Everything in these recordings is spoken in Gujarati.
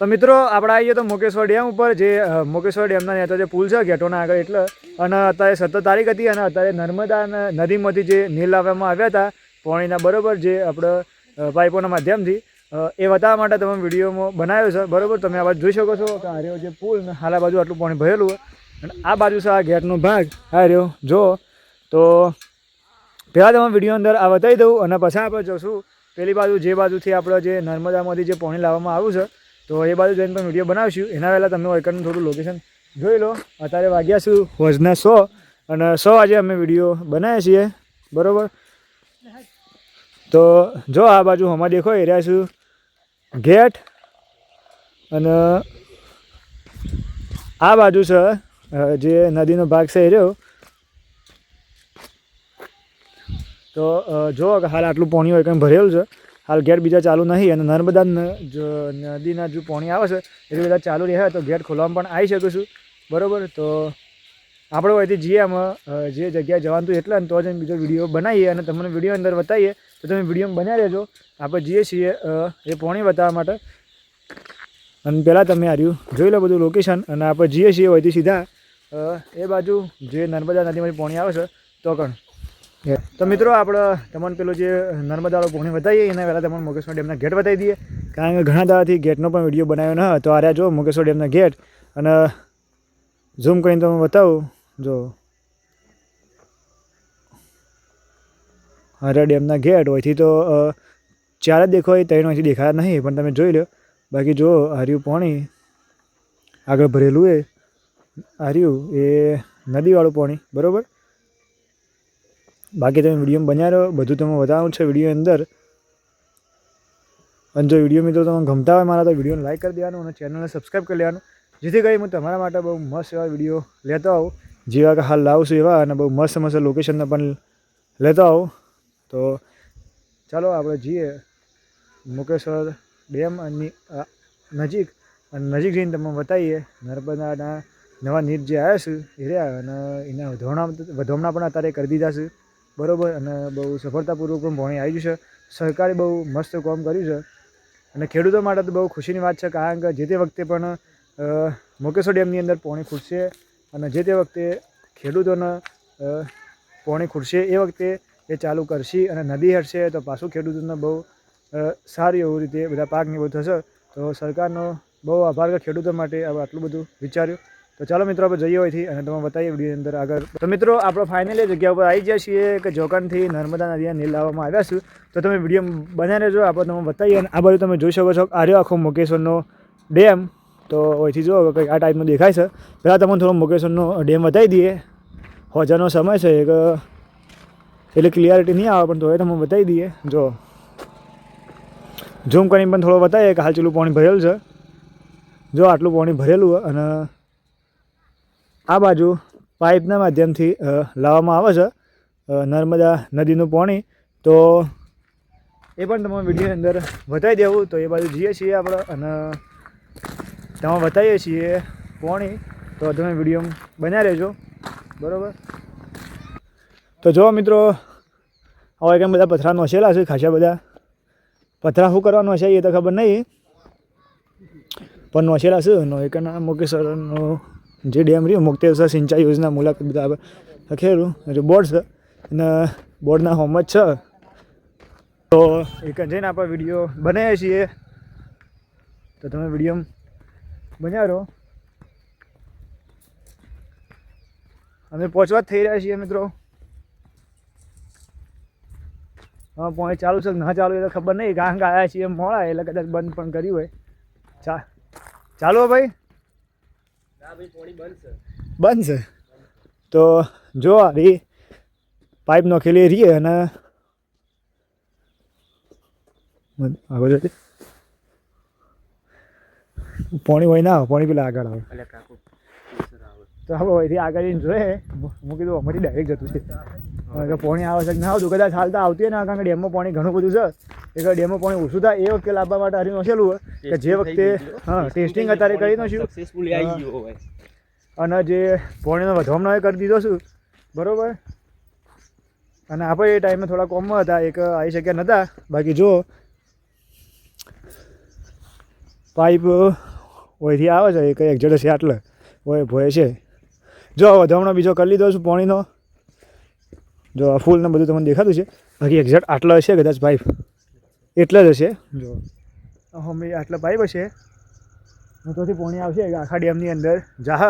તો મિત્રો, આપણે આવીએ તો મોકેશ્વર ડેમ ઉપર, જે મુકેશ્વર ડેમના ત્યાં જે પુલ છે ઘેટોના આગળ એટલે, અને અત્યારે સત્તર તારીખ હતી અને અત્યારે નર્મદા નદીમાંથી જે નીર લાવવામાં આવ્યા હતા, પાણીના બરોબર જે આપણે પાઇપોના માધ્યમથી એ બતાવવા માટે તમે વિડીયોમાં બનાવ્યો છે. બરોબર, તમે આ બાજુ જોઈ શકો છો કે આ રહ્યો જે પુલ ને હાલા બાજુ આટલું પાણી ભરેલું હોય. અને આ બાજુ છે આ ગેટનો ભાગ. આ રહ્યો. જો. તો પહેલાં તમે વીડિયો અંદર આ બતાવી દઉં અને પછી આપણે જોશું. પેલી બાજુ જે બાજુથી આપણે જે નર્મદામાંથી જે પાણી લાવવામાં આવ્યું છે, તો એ બાજુ જઈને પણ વીડિયો બનાવીશું. એના પહેલાં તમે એકરનું થોડું લોકેશન જોઈ લો. અત્યારે વાગ્યા છું હોજના સો. અને સો આજે અમે વીડિયો બનાવીએ છીએ. બરાબર? તો જો આ બાજુ હમણાં દેખો રહ્યા છું ગેટ. અને આ બાજુ છે જે નદીનો ભાગ છે એ રહ્યો. તો જુઓ કે હાલ આટલું પાણી હોય કંઈ ભરેલું છે, હાલ ગેટ બીજા ચાલુ નહીં અને નર્મદા નદીના જો પાણી આવે છે, એ બધા ચાલુ રહે તો ગેટ ખોલવામાં પણ આવી શકું છું. બરાબર? તો આપણે અહીંથી જઈએ આમાં જે જગ્યાએ જવાનું એટલે ને તો જ બીજો વીડિયો બનાવીએ અને તમને વીડિયો અંદર બતાવીએ. તો તમે વીડિયો બનાવી રહેજો. આપણે જઈએ છીએ એ પાણી બતાવવા માટે. અને પહેલાં તમે આર્યું જોઈ લો બધું લોકેશન અને આપણે જઈએ છીએ અહીંથી સીધા એ બાજુ જે નર્મદા નદીમાંથી પાણી આવે છે, તો કણ. તો મિત્રો આપણે તમને પેલું જે નર્મદાળો પાણી વધારીએ, એના પહેલાં તમને મોગેશ્વર ડેમના ગેટ બતાવી દઈએ. કારણ કે ઘણા દાડાથી ગેટનો પણ વીડિયો બનાવ્યો ન હતો. આર્યા જો મોગેશ્વર ડેમના ગેટ. અને ઝૂમ કરીને તમે બતાવું. જો. હારા ડેમના ગેટ. હોયથી તો ચાર જ દેખાય ત્રણ હોયથી દેખાયા નહીં, પણ તમે જોઈ લો. બાકી જો હાર્યું પાણી, આગળ ભરેલું એ. હાર્યું એ નદીવાળું પાણી, બરાબર? બાકી તમે વીડિયો રહો, બધું તમે બતાવવાનું છે વીડિયો અંદર. અને જો વીડિયો મિત્રો તમને ગમતા હોય મારા, તો વિડીયોને લાઈક કરી દેવાનું અને ચેનલને સબસ્ક્રાઈબ કરી લેવાનું. જેથી કરી હું તમારા માટે બહુ મસ્ત એવા વીડિયો લેતો આવું. જેવા કે હાલ લાવું છું એવા અને બહુ મસ્ત મસ્ત લોકેશનને પણ લેતો આવું. તો ચાલો આપણે જઈએ મુકેશ્વર ડેમ અને નજીક. અને નજીક જઈને તમને બતાવીએ. નર્મદાના નવા નીર જે આવ્યા છે, એ રહ્યા અને એના વધામણા વધામણા પણ અત્યારે કરી દીધા છે. બરાબર, અને બહુ સફળતાપૂર્વક પણ ભણી આવી છે. સરકારે બહુ મસ્ત કામ કર્યું છે. અને ખેડૂતો માટે તો બહુ ખુશીની વાત છે, કારણ કે જે તે વખતે પણ મોકેશ્વર ડેમની અંદર પોણી ખૂટશે અને જે તે વખતે ખેડૂતોને પોણી ખૂટશે, એ વખતે એ ચાલુ કરશે અને નદી હટશે તો પાછું ખેડૂતોને બહુ સારી એવું રીતે બધા પાક ને બધું થશે. તો સરકારનો બહુ આભાર કે ખેડૂતો માટે આટલું બધું વિચાર્યું. તો ચાલો મિત્રો, આપણે જઈએ હોયથી અને તમે બતાવીએ વીડિયો અંદર આગળ. તો મિત્રો, આપણે ફાઇનલી જગ્યા ઉપર આવી ગયા છીએ કે જોકાનથી નર્મદા નદીના નીર લાવવામાં આવ્યા છું. તો તમે વીડિયો બનાવી રહેજો, આપણે તમે બતાવીએ અને આ બાજુ તમે જોઈ શકો છો આર્યો આખો મુકેશ્વરનો ડેમ. તો અહીંથી જુઓ કંઈક આ ટાઈપનો દેખાય છે. પહેલાં તમને થોડો મુકેશ્વરનો ડેમ બતાવી દઈએ. હોજાનો સમય છે એક, એટલે ક્લિયરિટી નહીં આવે, પણ તો એ તમે બતાવી દઈએ. જો. ઝૂમ કરીને પણ થોડો બતાવીએ કે હાલ ચેલું પાણી ભરેલું છે. જો, આટલું પાણી ભરેલું અને આ બાજુ પાઇપના માધ્યમથી લાવવામાં આવે છે નર્મદા નદીનું પાણી. તો એ પણ તમે વિડીયોની અંદર બતાવી દેવું. તો એ બાજુ જઈએ છીએ આપણે અને તમે બતાવીએ છીએ પાણી. તો તમે વીડિયો બનાવી લેજો બરાબર? તો જો મિત્રો હવે કેમ બધા પથરા નોસેલા છે ખાસા બધા. પથરા શું કરવાનો છે એ તો ખબર નહીં. પણ નોસેલા છે. નો એક ના મુકેશ્વરનો જે ડેમ રહ્યો, મુક્તેશ્વર સિંચાઈ યોજના મુલાકાત બધા લખેલું એટલે બોર્ડ છે. અને બોર્ડના હોમ જ છે. તો એક જઈને આપણે વીડિયો બનાવીએ છીએ. તો તમે વીડિયો બનાવો. અમે પહોંચવા જ થઈ રહ્યા છીએ મિત્રો. હા પોઈન્ટ ચાલુ છે ના ચાલુ એ તો ખબર નહીં. કારણ આવ્યા છીએ મોડા, એટલે કદાચ બંધ પણ કર્યું હોય. ચા ચાલો ભાઈ. બંધ છે તો જો આ રી પાઇપ નોખેલી રહીએ અને આગળ જતી પોણી હોય ના આવે પોણી પેલા આગળ આવે. તો હવે અહીંથી આગળ જઈને જોઈએ. હું કીધું અમારી ડાયરેક્ટ જતું છે. કે પાણી આવે છે. ના આવતું કદાચ હાલતા આવતી હોય ને કારણ કે ડેમમાં પાણી ઘણું બધું છે. એટલે ડેમમાં પાણી ઓછું થાય એ વખતે લાવવા માટે હરી નોખેલું હોય. કે જે વખતે હા ટેસ્ટિંગ અત્યારે કરી નાખ્યું. અને જે પોણીનો વધવામાં એ કરી દીધો છું. બરાબર? અને આપણે એ ટાઈમે થોડા કોમમાં હતા એક આવી શક્યા નહોતા બાકી જો પાઇપ ઓયથી આવે છે એક જડે છે આટલે. ઓય ભોય છે. જો વધામણો બીજો કરી લીધો છું પાણીનો. જો આ ફૂલને બધું તમને દેખાતું છે. બાકી એક્ઝેક્ટ આટલો હશે કદાચ પાઇપ એટલે જ હશે. જો. અમે આટલા પાઇપ હશે. અને પોણી આવશે આખા ડેમની અંદર. જાહ,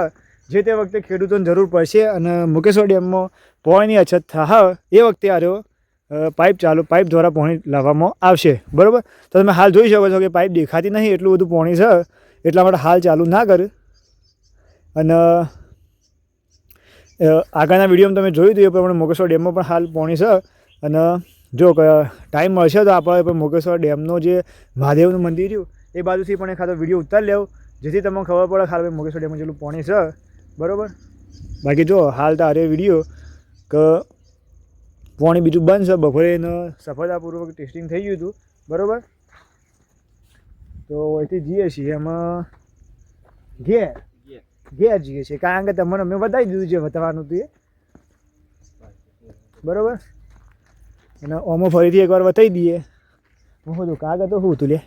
જે તે વખતે ખેડૂતોને જરૂર પડશે અને મુકેશ્વર ડેમમાં પોણીની અછત થાહ, એ વખતે આર્યો રહ્યો પાઇપ ચાલુ પાઇપ દ્વારા પોણી લાવવામાં આવશે. બરાબર? તો તમે હાલ જોઈ શકો છો કે પાઇપ દેખાતી નહીં, એટલું બધું પોણી છે. એટલા માટે હાલ ચાલુ ના કર. અને આગળના વિડીયોમાં તમે જોયું હતું, એ પ્રમાણે મોગેશ્વર ડેમમાં પણ હાલ પોણી છે. અને જો ટાઈમ મળશે તો આપણે પણ મોગેશ્વર ડેમનો જે મહાદેવનું મંદિર રહ્યું, એ બાજુથી પણ એખાદો વીડિયો ઉતાર લેવો. જેથી તમને ખબર પડે ખાલી મોગેશ્વર ડેમમાં જેટલું પોણી છે. બરાબર? બાકી જો હાલ તો અરે વીડિયો કે પોણી બીજું બંધ છે, બપોરે એનું સફળતાપૂર્વક ટેસ્ટિંગ થઈ ગયું હતું. બરાબર? તો અહીંથી જઈએ છીએ એમાં ઘેર. ઘેર જઈએ છીએ કારણ કે તમને મેં વધારી દીધું છે વધવાનું હતું એ. બરાબર? અને ઓમો ફરીથી એકવાર બતાવી દઈએ. હું બધું કાગળ તો શું હતું લે?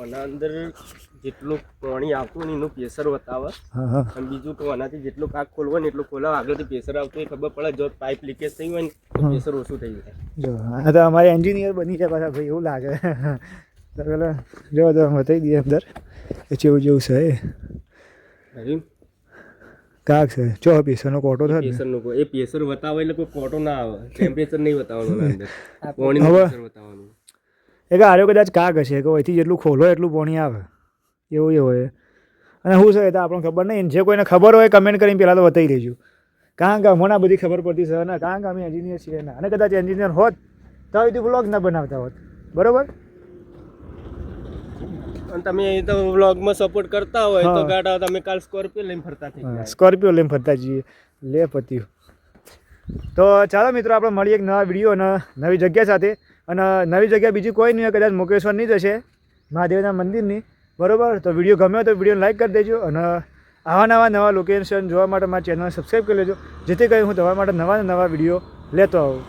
ઓના અંદર જેટલું પાણી આવતું ને એનું પ્રેશર બતાવે અને બીજું તો આનાથી જેટલું કાક ખોલવો ને એટલું ખોલાવ. આગળથી પ્રેશર આવતું હોય ખબર પડે જો પાઇપ લીકેજ થઈ હોય ને પ્રેશર ઓછું થઈ જાય. જો આ તો અમારે એન્જિનિયર બની જાય પાછા ભાઈ એવું લાગે. પેલા જવા તો બતાવી દઈએ અંદર. એ જેવું જેવું છે એ. કાક છે? ચો પીસરનો કોટો થાય ને? પ્રેશરનું એ પીસર બતાવે એટલે કોઈ કોટો ના આવે. ટેમ્પરેચર નહીં બતાવવાનું અંદર. હવે- પ્રેશર બતાવવાનું એ કે આર્યો કદાચ કાક હશે કે અહીંથી જેટલું ખોલો એટલું પાણી આવે. એવું એ હોય. અને શું છે એ તો આપણને ખબર નહીં. જે કોઈને ખબર હોય કમેન્ટ કરીને પહેલાં તો બતાવી દેજો. કારણ કે હમણાં બધી ખબર પડતી છે ને. કારણ કે અમે એન્જિનિયર છીએ ને. અને કદાચ એન્જિનિયર હોત તો આવી બ્લોગ ના બનાવતા હોત. બરોબર? અને તમે તો વ્લોગમાં સપોર્ટ કરતા હોય તો. ગાડા તમે કાલ સ્કોર્પિયો લઈને ફરતા થઈ સ્કોર્પિયો લઈને ફરતા જઈએ. લે પત્યું તો ચાલો મિત્રો આપણે મળીએ એક નવા વીડિયો અને નવી જગ્યા સાથે. અને નવી જગ્યા બીજી કોઈ નહીં કદાચ મુકેશ્વરની જ હશે મહાદેવના મંદિરની. બરોબર? તો વીડિયો ગમ્યો તો વિડીયોને લાઈક કરી દેજો અને આવા નવા નવા લોકેશન જોવા માટે મારી ચેનલ સબસ્ક્રાઈબ કરી લેજો. જેથી કરી હું તમારા માટે નવા નવા વીડિયો લેતો આવું.